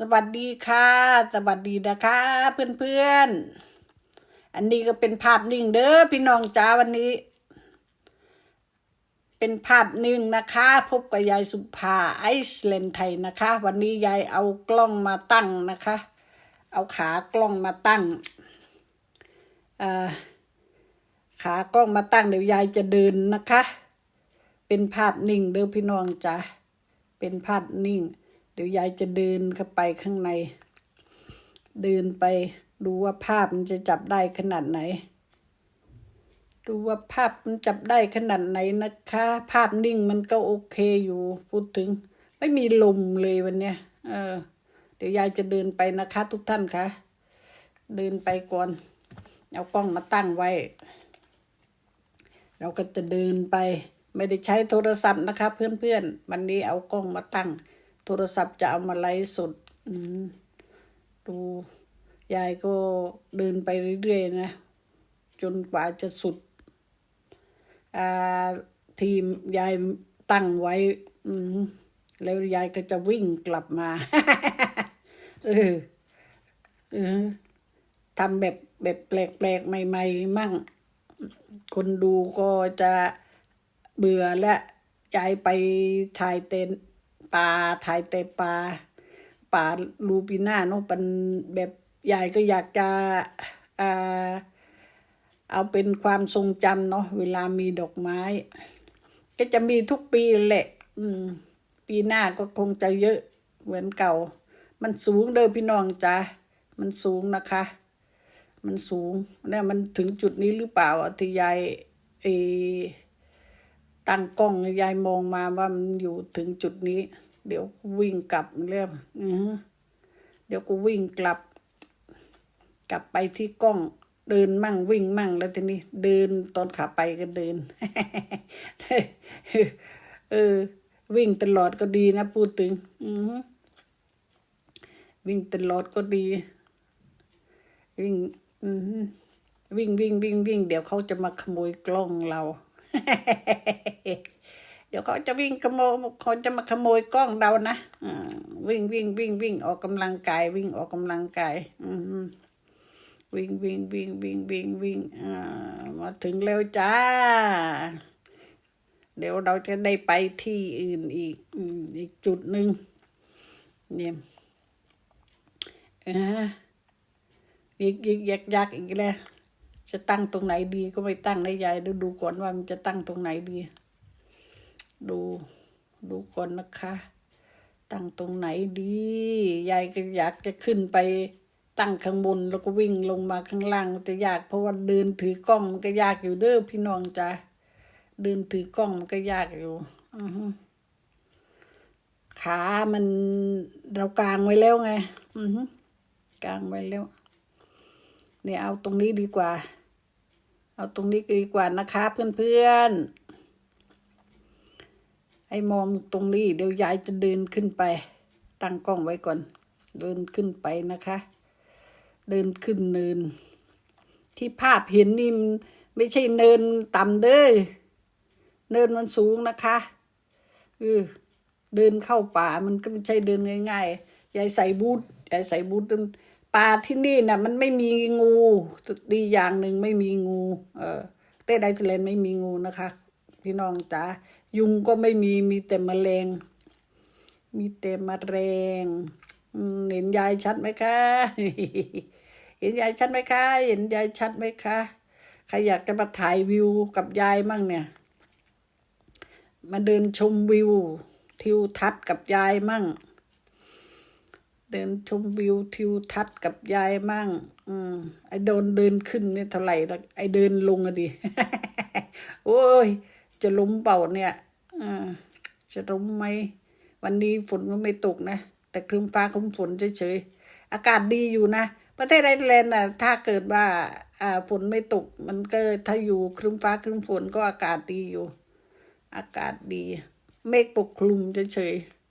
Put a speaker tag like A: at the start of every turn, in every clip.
A: สวัสดีค่ะ สวัสดีนะคะ เพื่อนๆ อันนี้ก็เป็นภาพนิ่งเด้อพี่น้องจ้าวันนี้ เป็นภาพนิ่งนะคะ พบกับยายสุภาไอซ์แลนด์ไทยนะคะ วันนี้ยายเอากล้องมาตั้งนะคะ เอาขากล้องมาตั้งเออขากล้องมาตั้งเดี๋ยวยายจะเดินนะคะ เป็นภาพนิ่งเด้อพี่น้องจ้าเป็นภาพนิ่ง เดี๋ยวยายจะเดินเข้าไปข้างใน เดินไปดูว่าภาพมันจะจับได้ขนาดไหน ดูว่าภาพมันจับได้ขนาดไหนนะคะ ภาพนิ่งมันก็โอเคอยู่ พูดถึง ไม่มีลมเลยวันเนี้ยเออ เดี๋ยวยายจะเดินไปนะคะ ทุกท่านคะเดินไปก่อน เอากล้องมาตั้งไว้ เราก็จะเดินไป ไม่ได้ใช้โทรศัพท์นะคะ เพื่อนๆ วันนี้เอากล้องมาตั้ง โทรศัพท์จะเอามาไลฟ์สดดู ยายก็เดินไปเรื่อยๆนะ จนกว่าจะสุดอ่าทีมยายตั้งไว้แล้วยายก็จะวิ่งกลับมา เออเออทำแบบแบบแปลกๆ ใหม่ ๆ มั่ง คนดูก็จะเบื่อและยายไปถ่ายเต็น ปลาถ่ายแต่ปลาป่าลูปีน่าเนาะเป็นแบบยายก็อยากจะอ่าเอาเป็นความทรงจำเนาะเวลามีดอกไม้ ก็จะมีทุกปีแหละ อืม ปีหน้าก็คงจะเยอะเหมือนเก่า มันสูงเด้อพี่น้องจ้ะมันสูงนะคะ มันสูงเนี่ยมันถึงจุดนี้หรือเปล่าที่ยายเออ ตั้งกล้องยายมองมาว่ามันอยู่ถึงจุดนี้ เดี๋ยววิ่งกลับเรื่ออือฮึเดี๋ยวกูวิ่งกลับ กลับไปที่กล้อง เดินมั่งวิ่งมั่งแล้วทีนี้ เดินตอนขาไปก็เดิน เออ วิ่งตลอดก็ดีนะพูดถึง อืวิ่งตลอดก็ดี วิ่ง อืวิ่งวิ่งวิ่งวิ่ง เดี๋ยวเขาจะมาขโมยกล้องเรา เดี๋ยวเขาจะวิ่งขโมยเขาจะมาขโมยกล้องเรานะวิ่งวิ่งวิ่งวิ่งออกกำลังกาย วิ่งออกกำลังกาย อืวิ่งวิ่งวิ่งวิ่งวิ่งวิ่งมาถึงแล้วจ้า เดี๋ยวเราจะได้ไปที่อื่นอีกอีกจุดหนึ่งเนี่ยอ่าอีกอีกยักยักอีกแล้ว จะตั้งตรงไหนดีก็ไม่ตั้งนะยายดูดูก่อนว่ามันจะตั้งตรงไหนดี ดูดูก่อนนะคะ ตั้งตรงไหนดียายก็อยากจะขึ้นไปตั้งข้างบนแล้วก็วิ่งลงมาข้างล่างมันจะยากเพราะว่าเดินถือกล้องมันก็ยากอยู่เด้อพี่น้องจ้ะเดินถือกล้องมันก็ยากอยู่อือขามันเรากางไว้แล้วไง อือฮึกางไว้แล้วเนี่ยเอาตรงนี้ดีกว่า เอาตรงนี้ดีกว่านะคะเพื่อนๆ ให้มองตรงนี้เดี๋ยวยายจะเดินขึ้นไป ตั้งกล้องไว้ก่อน เดินขึ้นไปนะคะ เดินขึ้นเนิน ที่ภาพเห็นนี่มันไม่ใช่เนินต่ำเด้อเนินมันสูงนะคะเออเดินเข้าป่ามันก็ไม่ใช่เดินง่ายๆยายใส่บูทยายใส่บูท ป่าที่นี่น่ะ มันไม่มีงูดีอย่างหนึ่งไม่มีงู เออเต้ไดสแลนด์ไม่มีงูนะคะ พี่น้องจ๋ายุงก็ไม่มีมีแต่แมลง มีแต่แมลงเห็นยายชัดไหมคะ เห็นยายชัดไหมคะ เห็นยายชัดไหมคะใครอยากจะมาถ่ายวิวกับยายมั่งเนี่ย มาเดินชมวิว ทิวทัศน์กับยายมั่ง เดินชมวิวทิวทัศน์กับยายมั่ง อืม ไอโดนเดินขึ้นเนี่ยเท่าไหร่ละไอเดินลงอะดิ โอ้ย จะล้มเปล่าเนี่ยอ่าจะล้มไหม วันนี้ฝนก็ไม่ตกนะ แต่ครึ้มฟ้าครึ้มฝนเฉยๆ อากาศดีอยู่นะ ประเทศไอร์แลนด์น่ะ ถ้าเกิดว่า อ่า ฝนไม่ตก มันก็ถ้าอยู่ครึ้มฟ้าครึ้มฝนก็อากาศดีอยู่ อากาศดี เมฆปกคลุมเฉยๆ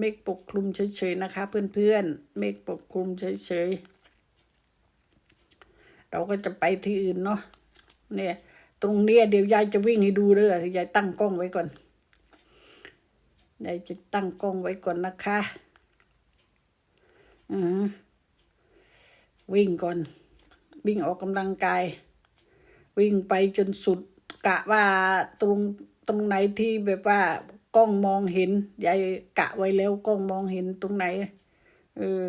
A: เมฆปกคลุมเฉยๆนะคะ เพื่อนๆ เมฆปกคลุมเฉยๆ เราก็จะไปที่อื่นเนาะ เนี่ย ตรงเนี้ยเดี๋ยวยายจะวิ่งให้ดูเด้อยายตั้งกล้องไว้ก่อน ยายจะตั้งกล้องไว้ก่อนนะคะอือวิ่งก่อน วิ่งออกกำลังกาย วิ่งไปจนสุดกะว่าตรงตรงไหนที่แบบว่า กล้องมองเห็นยายกะไว้แล้วกล้องมองเห็นตรงไหนเออ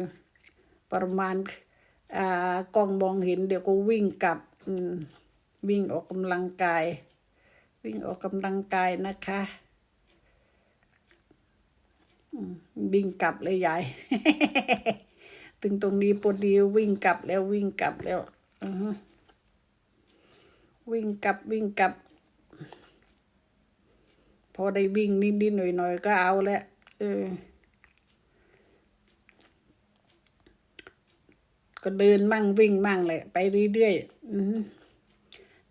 A: ประมาณอ่ากล้องมองเห็น เดี๋ยวก็วิ่งกลับอืมวิ่งออกกำลังกาย วิ่งออกกำลังกายนะคะวิ่งกลับเลยยาย ถึงตรงนี้พอดีวิ่งกลับแล้ววิ่งกลับแล้ววิ่งกลับวิ่งกลับ พอได้วิ่งนิดๆหน่อยๆก็เอาแล้วเออ ก็เดินมั่งวิ่งมั่งแหละไปเรื่อยๆอือฮึ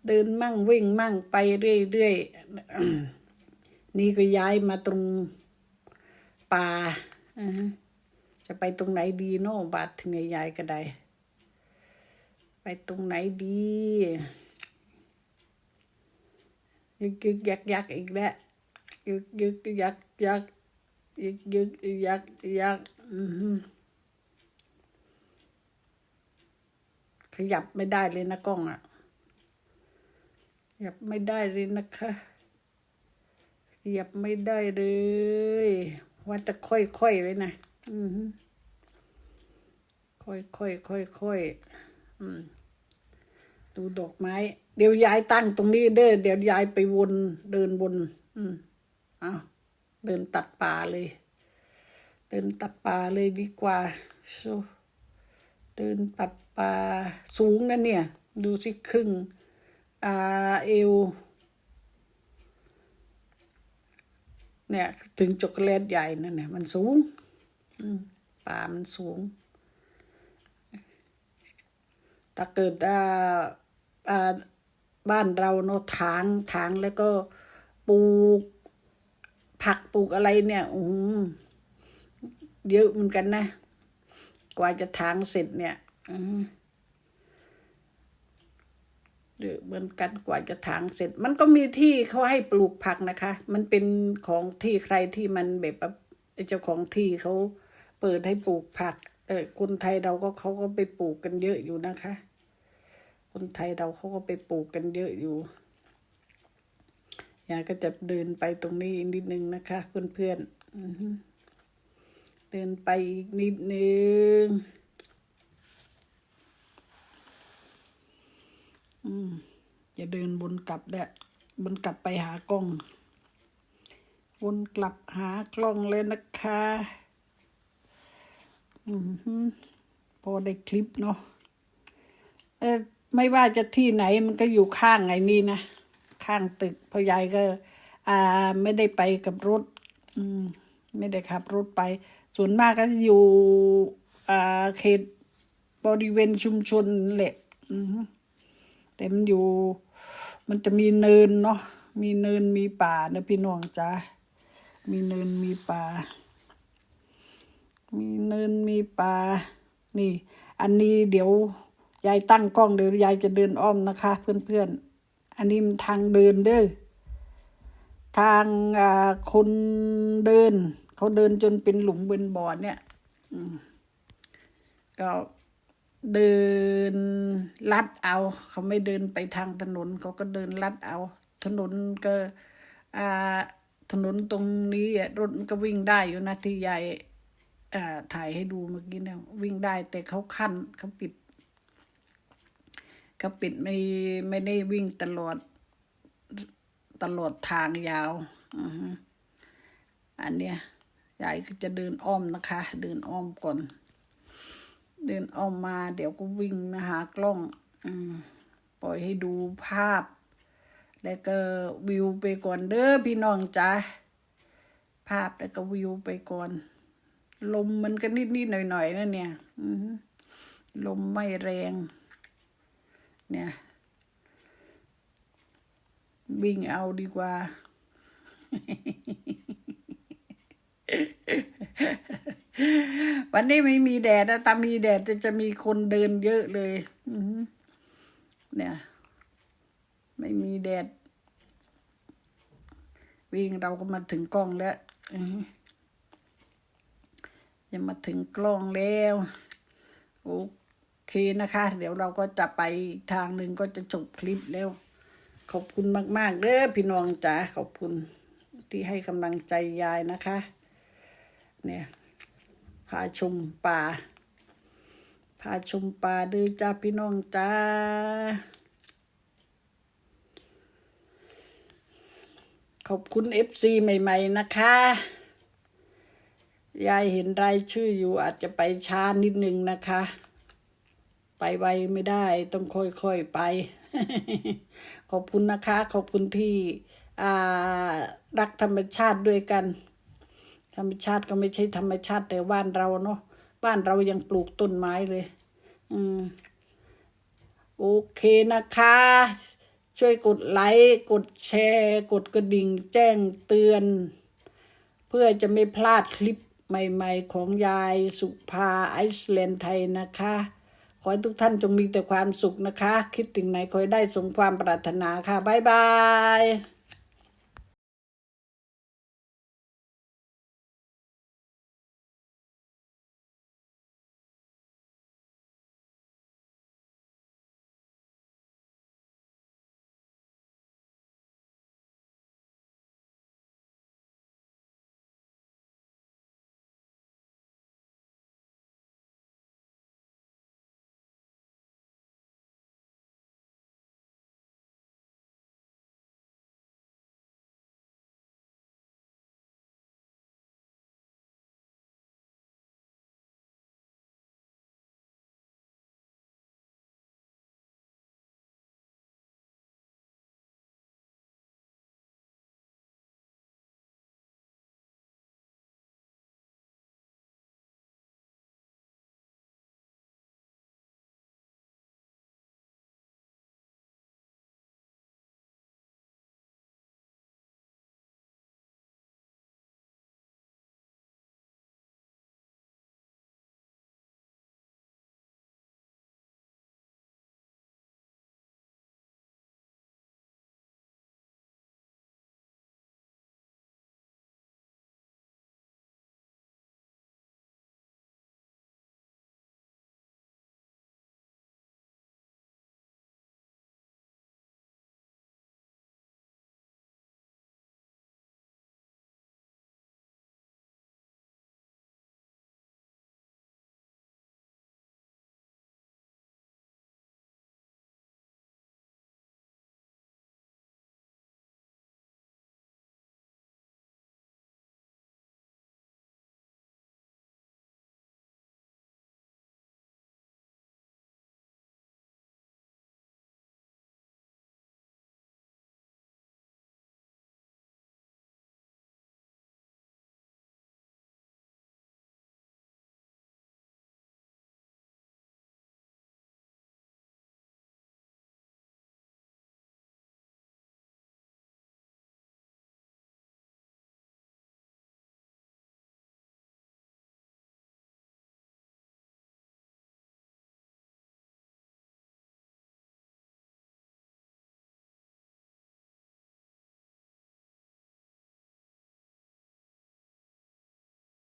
A: เดินมั่งวิ่งมั่งไปเรื่อยๆนี่ก็ย้ายมาตรงป่าอจะไปตรงไหนดีเนาะบาดถึงยายก็ได้ ไปตรงไหนดียึกยึกยักยักอีกแล้ว ยึกยึกยักยักยึกยึกยักยักอือฮึขยับไม่ได้เลยนะกล้องอะขยับไม่ได้เลยนะคะขยับไม่ได้เลย ว่าจะค่อยๆเลยนะอือฮึค่อยๆค่อยๆอืมดูดอกไม้ เดี๋ยวยายตั้งตรงนี้เด้อเดี๋ยวยายไปวนเดินบน อืม อ้าวเดินตัดป่าเลย เดินตัดป่าเลยดีกว่าโซเดินตัดป่าสูงนะเนี่ย ดูสิครึ่งอ่าเอวเนี่ยถึงจกโกแลตใหญ่นั่นเนี่ยมันสูงป่ามันสูงถ้าเกิดอ่าอ่าบ้านเราเนาะถางถางแล้วก็ปลูก ผักปลูกอะไรเนี่ยอือเยอะเหมือนกันนะ กว่าจะถางเสร็จเนี่ยเยอะเหมือนกันกว่าจะถางเสร็จ มันก็มีที่เขาให้ปลูกผักนะคะ มันเป็นของที่ใครที่มันแบบเจ้าของที่เขาเปิดให้ปลูกผัก เออคนไทยเราก็เขาก็ไปปลูกกันเยอะอยู่นะคะ คนไทยเราเขาก็ไปปลูกกันเยอะอยู่ ยาก็จะเดินไปตรงนี้อีกนิดนึงนะคะ เพื่อนๆอือฮึเดินไปอีกนิดนึงอืมจะเดินบนกลับแหละบนกลับไปหากล้อง วนกลับหากล้องเลยนะคะอือพอได้คลิปเนาะเออไม่ว่าจะที่ไหนมันก็อยู่ข้างไงนี่นะ ข้างตึกพ่อยายก็อ่าไม่ได้ไปกับรถ อืม ไม่ได้ขับรถไป ส่วนมากก็จะอยู่อ่าเขตบริเวณชุมชนแหละอือฮึแต่มันอยู่ มันจะมีเนินเนาะมีเนินมีป่านะพี่น้องจ้ามีเนินมีป่า มีเนินมีป่า นี่ อันนี้เดี๋ยวยายตั้งกล้องเดี๋ยวยายจะเดินอ้อมนะคะ เพื่อนๆ อันนี้มันทางเดินเด้อทางคนเดิน เขาเดินจนเป็นหลุมเป็นบ่อเนี่ยก็เดินลัดเอา เขาไม่เดินไปทางถนน เขาก็เดินลัดเอา ถนนก็ถนนตรงนี้รถก็วิ่งได้อยู่นะที่ยายอ่ถ่ายให้ดูเมื่อกี้เนี่ยวิ่งได้แต่เขาขั้นเขาปิด เขาปิดไม่ไม่ได้วิ่งตลอดตลอดทางยาวอันเนี้ยยายก็จะเดินอ้อมนะคะ เดินอ้อมก่อน เดินอ้อมมาเดี๋ยวก็วิ่งมาหากล้อง อืมปล่อยให้ดูภาพ แล้วก็วิวไปก่อนเด้อพี่น้องจ้าภาพแล้วก็วิวไปก่อน ลมมันก็นิดๆหน่อยๆนั่นเนี่ยลมไม่แรง เนี่ย วิ่งเอาดีกว่า วันนี้ไม่มีแดดนะถ้ามีแดดจะจะมีคนเดินเยอะเลยเนี่ย ไม่มีแดด วิ่งเราก็มาถึงกล้องแล้วอือฮึจะมาถึงกล้องแล้ว โอ้ เคนะคะ เดี๋ยวเราก็จะไปทางหนึ่งก็จะจบคลิปแล้ว ขอบคุณมาก ๆเด้อพี่น้องจ๋าขอบคุณที่ให้กำลังใจยายนะคะ เนี่ยพาชมป่าพาชมป่าเด้อจ้าพี่น้องจ้าขอบคุณเอฟซีใหม่ ๆ นะคะ ยายเห็นรายชื่ออยู่อาจจะไปช้านิดนึงนะคะ ไปไวไม่ได้ ต้องค่อยๆไป ขอบคุณนะคะ ขอบคุณที่รักธรรมชาติด้วยกัน ธรรมชาติก็ไม่ใช่ธรรมชาติแต่บ้านเราเนาะบ้านเรายังปลูกต้นไม้เลย อืมโอเคนะคะ ช่วยกดไลค์กดแชร์ กดกระดิ่งแจ้งเตือน เพื่อจะไม่พลาดคลิปใหม่ ๆ ของยายสุภาไอซ์แลนด์ไทยนะคะ ขอให้ทุกท่านจงมีแต่ความสุขนะคะ คิดถึงไหนขอให้ได้สมความปรารถนาค่ะ บ๊ายบาย